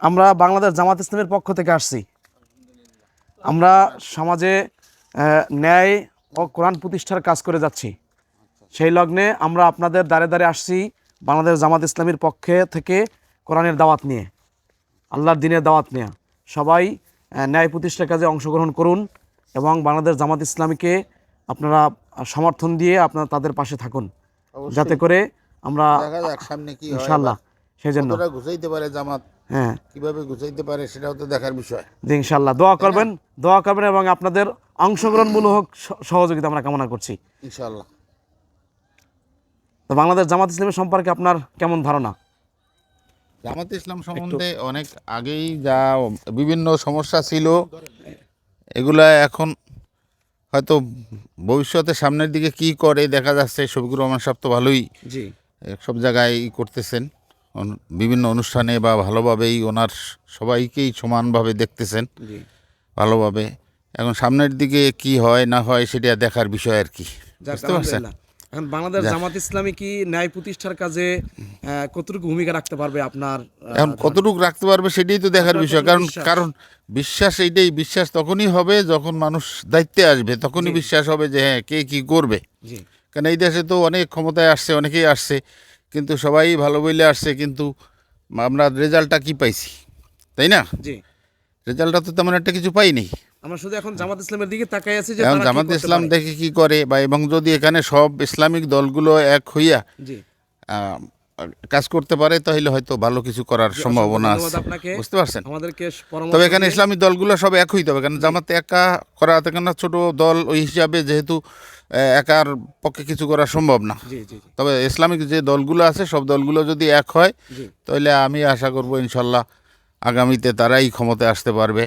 আমরা বাংলাদেশ জামাত ইসলামের পক্ষ থেকে আসছি। আমরা সমাজে ন্যায় ও কোরআন প্রতিষ্ঠার কাজ করে যাচ্ছি। সেই লগ্নে আমরা আপনাদের দ্বারে দ্বারে আসছি বাংলাদেশ জামাত ইসলামের পক্ষে থেকে কোরআনের দাওয়াত নিয়ে আল্লাহর দিনের দাওয়াত নিয়ে। সবাই ন্যায় প্রতিষ্ঠার কাজে অংশগ্রহণ করুন এবং বাংলাদেশ জামাত ইসলামীকে আপনারা সমর্থন দিয়ে আপনারা তাদের পাশে থাকুন। যাতে করে আমরা সামনে ইনশাল্লাহ সেই জন্য কতটা গুছাইতে পারে জামাত? হ্যাঁ। কীভাবে গুছাইতে পারে সেটাও তো দেখার বিষয়। জি ইনশাল্লাহ দোয়া করবেন দোয়া করবেন এবং আপনাদের অংশগ্রহণমূলক সহযোগিতা আমরা কামনা করছি। ইনশাল্লাহ তো বাংলাদেশ জামাত ইসলামের সম্পর্কে আপনার কেমন ধারণা? জামাত ইসলাম সম্বন্ধে অনেক আগেই যা বিভিন্ন সমস্যা ছিল এগুলা এখন হয়তো ভবিষ্যতে সামনের দিকে কি করে দেখা যাচ্ছে শফিকুর রহমান সাহেব তো ভালোই জি। সব জায়গায় করতেছেন। বিভিন্ন অনুষ্ঠানে বা ভালোভাবেই ওনার সবাইকেই সমানভাবে দেখতেছেন। ভালোভাবে। এখন সামনের দিকে কি হয় না হয় সেটা দেখার বিষয় আর কি। বুঝতে পারছেন? এখন বাংলাদেশ জামাত ইসলামী কি ন্যায় প্রতিষ্ঠার কাজে কতটুকু ভূমিকা রাখতে পারবে আপনার এখন কতটুকু রাখতে পারবে সেটাই তো দেখার বিষয়। কারণ কারণ বিশ্বাস এইটাই বিশ্বাস তখনই হবে যখন মানুষ দায়িত্বে আসবে তখনই বিশ্বাস হবে যে হ্যাঁ কে কি করবে। কারণ এই দেশে তো অনেক ক্ষমতায় আসছে অনেকেই আসছে। কিন্তু সবাই ভালো বইলে আসছে কিন্তু আমরা রেজাল্টটা কি পাইছি? তাই না? জি। রেজাল্টটা তো তেমন একটা কিছু পাই পাইনি আমরা শুধু এখন জামাত ইসলামের দিকে তাকাই আছি যে এখন জামাত ইসলাম দেখে কি করে বা এবং যদি এখানে সব ইসলামিক দলগুলো এক হইয়া জি। কাজ করতে পারে তাহলে হয়তো ভালো কিছু করার সম্ভাবনা আছে। বুঝতে পারছেন? আমাদেরকে তবে এখানে দিয়ে- ইসলামী দলগুলো সব এক হইতে হবে কারণ জামাতে একা করা থাকে না ছোট দল ওই হিসাবে যেহেতু একার পক্ষে কিছু করা সম্ভব না। তবে ইসলামিক যে দলগুলো আছে সব দলগুলো যদি এক হয় তাহলে আমি আশা করব ইনশাল্লাহ আগামীতে তারাই ক্ষমতায় আসতে পারবে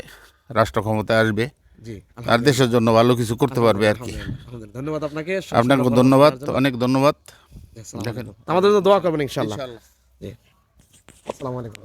রাষ্ট্র ক্ষমতায় আসবে। আর দেশের জন্য ভালো কিছু করতে পারবে আর কি। ধন্যবাদ আপনাকে। আপনাকে ধন্যবাদ অনেক ধন্যবাদ। আমাদের জন্য দোয়া করবেন জি। আসসালামু আলাইকুম।